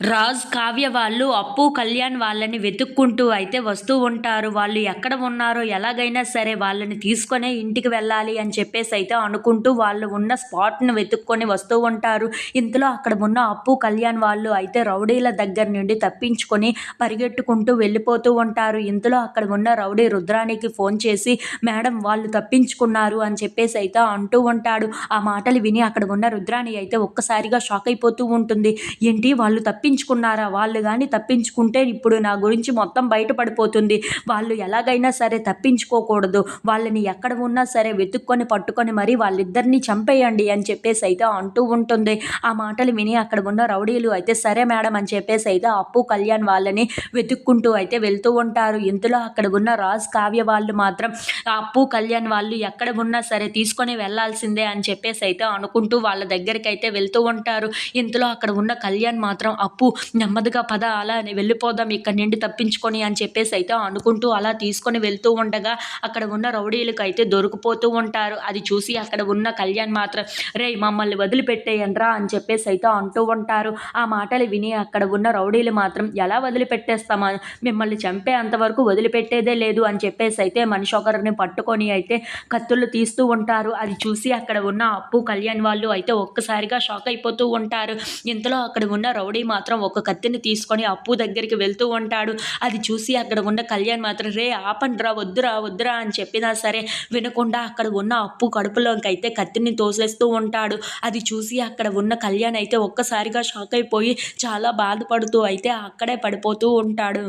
రాజ్ కావ్య వాళ్ళు అప్పు కళ్యాణ్ వాళ్ళని వెతుక్కుంటూ అయితే వస్తూ ఉంటారు. వాళ్ళు ఎక్కడ ఉన్నారో ఎలాగైనా సరే వాళ్ళని తీసుకొనే ఇంటికి వెళ్ళాలి అని చెప్పేసి అయితే అనుకుంటూ వాళ్ళు ఉన్న స్పాట్ను వెతుక్కొని వస్తూ ఉంటారు. ఇంతలో అక్కడ ఉన్న అప్పు కళ్యాణ్ వాళ్ళు అయితే రౌడీల దగ్గర నుండి తప్పించుకొని పరిగెట్టుకుంటూ వెళ్ళిపోతూ ఉంటారు. ఇంతలో అక్కడ ఉన్న రౌడీ రుద్రానికి ఫోన్ చేసి మేడం వాళ్ళు తప్పించుకున్నారు అని చెప్పేసి అయితే అంటూ ఉంటాడు. ఆ మాటలు విని అక్కడ ఉన్న రుద్రాణి అయితే ఒక్కసారిగా షాక్ అయిపోతూ ఉంటుంది. ఏంటి వాళ్ళు తప్పించుకున్నారా? వాళ్ళు కానీ తప్పించుకుంటే ఇప్పుడు నా గురించి మొత్తం బయటపడిపోతుంది. వాళ్ళు ఎలాగైనా సరే తప్పించుకోకూడదు. వాళ్ళని ఎక్కడ ఉన్నా సరే వెతుక్కొని పట్టుకొని మరి వాళ్ళిద్దరిని చంపేయండి అని చెప్పేసి అయితే అంటూ ఉంటుంది. ఆ మాటలు విని అక్కడ ఉన్న రౌడీలు అయితే సరే మేడం అని చెప్పేసి అయితే అప్పు కళ్యాణ్ వాళ్ళని వెతుక్కుంటూ అయితే వెళ్తూ ఉంటారు. ఇంతలో అక్కడ ఉన్న రాజ్ కావ్య వాళ్ళు మాత్రం అప్పు కళ్యాణ్ వాళ్ళు ఎక్కడ ఉన్నా సరే తీసుకొని వెళ్ళాల్సిందే అని చెప్పేసి అయితే అనుకుంటూ వాళ్ళ దగ్గరికి అయితే వెళ్తూ ఉంటారు. ఇంతలో అక్కడ ఉన్న కళ్యాణ్ మాత్రం అప్పు నెమ్మదిగా పద అలా అని వెళ్ళిపోదాం ఇక్కడి నుండి తప్పించుకొని అని చెప్పేసి అయితే అనుకుంటూ అలా తీసుకొని వెళ్తూ ఉండగా అక్కడ ఉన్న రౌడీలకు అయితే దొరికిపోతూ ఉంటారు. అది చూసి అక్కడ ఉన్న కళ్యాణ్ మాత్రం రే మమ్మల్ని వదిలిపెట్టేయండ్రా అని చెప్పేసి అయితే అంటూ ఉంటారు. ఆ మాటలు విని అక్కడ ఉన్న రౌడీలు మాత్రం ఎలా వదిలిపెట్టేస్తామా మిమ్మల్ని చంపే అంతవరకు వదిలిపెట్టేదే లేదు అని చెప్పేసి అయితే మనిషి ఒకరిని పట్టుకొని అయితే కత్తులు తీస్తూ ఉంటారు. అది చూసి అక్కడ ఉన్న అప్పు కళ్యాణ్ వాళ్ళు అయితే ఒక్కసారిగా షాక్ అయిపోతూ ఉంటారు. ఇంతలో అక్కడ ఉన్న రౌడీ మాత్రం మాత్రం ఒక కత్తిని తీసుకొని అప్పు దగ్గరికి వెళ్తూ ఉంటాడు. అది చూసి అక్కడ ఉన్న కళ్యాణ్ మాత్రం రే ఆపండ్రా వద్దురా వద్దురా అని చెప్పినా సరే వినకుండా అక్కడ ఉన్న అప్పు కడుపులోకి అయితే కత్తిని తోసేస్తూ ఉంటాడు. అది చూసి అక్కడ ఉన్న కళ్యాణ్ అయితే ఒక్కసారిగా షాక్ అయిపోయి చాలా బాధపడుతూ అయితే అక్కడే పడిపోతూ ఉంటాడు.